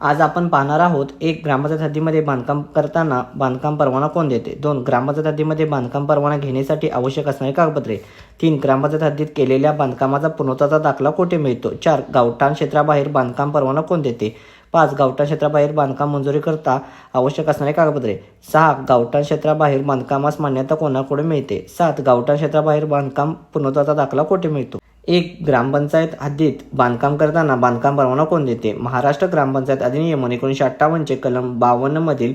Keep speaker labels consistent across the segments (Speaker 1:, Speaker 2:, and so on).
Speaker 1: आज आपण पाहणार आहोत एक ग्रामपंचायत हद्दीमध्ये बांधकाम करताना बांधकाम परवाना कोण देते? दोन ग्रामपंचायत हद्दीमध्ये बांधकाम परवाना घेण्यासाठी आवश्यक असणारी कागदपत्रे. तीन ग्रामपंचायत हद्दीत केलेल्या बांधकामाचा पुनर्वाचा दाखला कोठे मिळतो? चार गावठाण क्षेत्राबाहेर बांधकाम परवाना कोण देते? पाच गावठाण क्षेत्राबाहेर बांधकाम मंजुरी करता आवश्यक असणारे कागदपत्रे. सहा गावठाण क्षेत्राबाहेर बांधकामास मान्यता कोणाकडे मिळते? सात गावठाण क्षेत्राबाहेर बांधकाम पुनर्वाचा दाखला कोठे मिळतो? एक ग्रामपंचायत हद्दीत बांधकाम करताना बांधकाम परवाना कोण देते? महाराष्ट्र ग्रामपंचायत अधिनियम एकोणीसशे अठ्ठावन्नचे कलम बावन्नमधील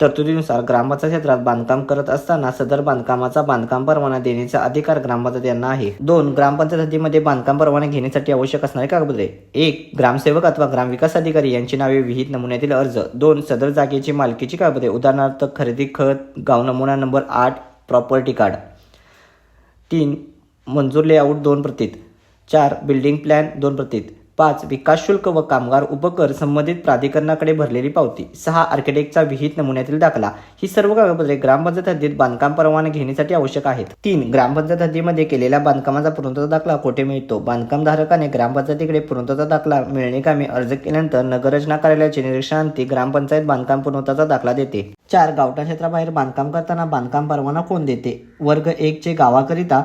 Speaker 1: तरतुदीनुसार ग्रामपंचायत क्षेत्रात बांधकाम करत असताना सदर बांधकामाचा बांधकाम परवाना देण्याचा अधिकार ग्रामपंचायत यांना आहे. दोन ग्रामपंचायत हद्दीमध्ये बांधकाम परवाना घेण्यासाठी आवश्यक असणारे कागदपत्रे. एक ग्रामसेवक अथवा ग्रामविकास अधिकारी यांची नावे विहित नमुन्यातील अर्ज. दोन सदर जागेची मालकीची कागदपत्रे. उदाहरणार्थ खरेदी खत गाव नमुना नंबर आठ प्रॉपर्टी कार्ड. तीन मंजूर लेआउट दोन प्रतीत. चार बिल्डिंग प्लॅन दोन प्रतीत. पाच विकास शुल्क व कामगार उपकर संबंधित प्राधिकरणाकडे भरलेली पावती. सहा आर्किटेक्टचा विहित नमुन्यातील दाखला. ही सर्व कागदपत्रे ग्रामपंचायत हद्दीत बांधकाम परवाना घेण्यासाठी आवश्यक आहेत. तीन ग्रामपंचायत हद्दीमध्ये केलेल्या बांधकामाचा पुनर्वाचा दाखला कोठे मिळतो? बांधकामधारकाने ग्रामपंचायतीकडे पुनर्वाचा दाखला मिळणे कामी अर्ज केल्यानंतर नगररचना कार्यालयाचे निरीक्षणांती ग्रामपंचायत बांधकाम पुनर्वाचा दाखला देते. चार गावठा क्षेत्राबाहेर बांधकाम करताना बांधकाम परवाना कोण देते? वर्ग एक चे गावाकरिता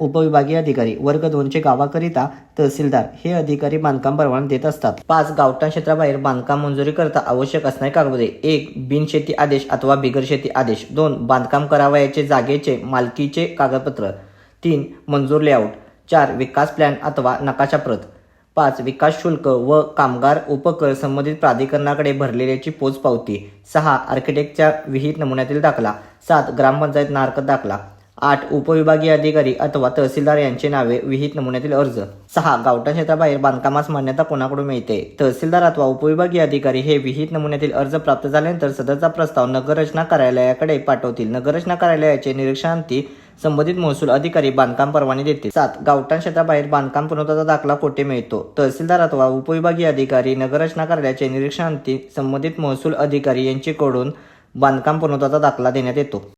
Speaker 1: उपविभागीय अधिकारी वर्ग दोनचे गावाकरिता तहसीलदार हे अधिकारी बांधकाम परवाना देत असतात. पाच गावठाण क्षेत्राबाहेर बांधकाम मंजुरी करता आवश्यक असणारे कागदपत्रे. एक बिनशेती आदेश अथवा बिगर शेती आदेश. दोन बांधकाम करावयाचे जागेचे मालकीचे कागदपत्र. तीन मंजूर लेआउट. चार विकास प्लॅन अथवा नकाशा प्रत. पाच विकास शुल्क व कामगार उपकर संबंधित प्राधिकरणाकडे भरलेल्याची पोचपावती. सहा आर्किटेक्टच्या विहित नमुन्यातील दाखला. सात ग्रामपंचायत नारक दाखला. आठ उपविभागीय अधिकारी अथवा तहसीलदार यांचे नावे विहित नमुन्यातील अर्ज. सहा गावठा क्षेत्राबाहेर बांधकामास मान्यता कोणाकडून मिळते? तहसीलदार अथवा उपविभागीय अधिकारी हे विहित नमुन्यातील अर्ज प्राप्त झाल्यानंतर सदरचा प्रस्ताव नगररचना कार्यालयाकडे पाठवतील. नगररचना कार्यालयाचे निरीक्षणांती संबंधित महसूल अधिकारी बांधकाम परवाने देतील. सात गावठाण क्षेत्राबाहेर बांधकाम पुनर्वाचा दाखला कोठे मिळतो? तहसीलदार अथवा उपविभागीय अधिकारी नगररचना कार्यालयाचे निरीक्षणांती संबंधित महसूल अधिकारी यांच्याकडून बांधकाम पुनर्वाचा दाखला देण्यात येतो.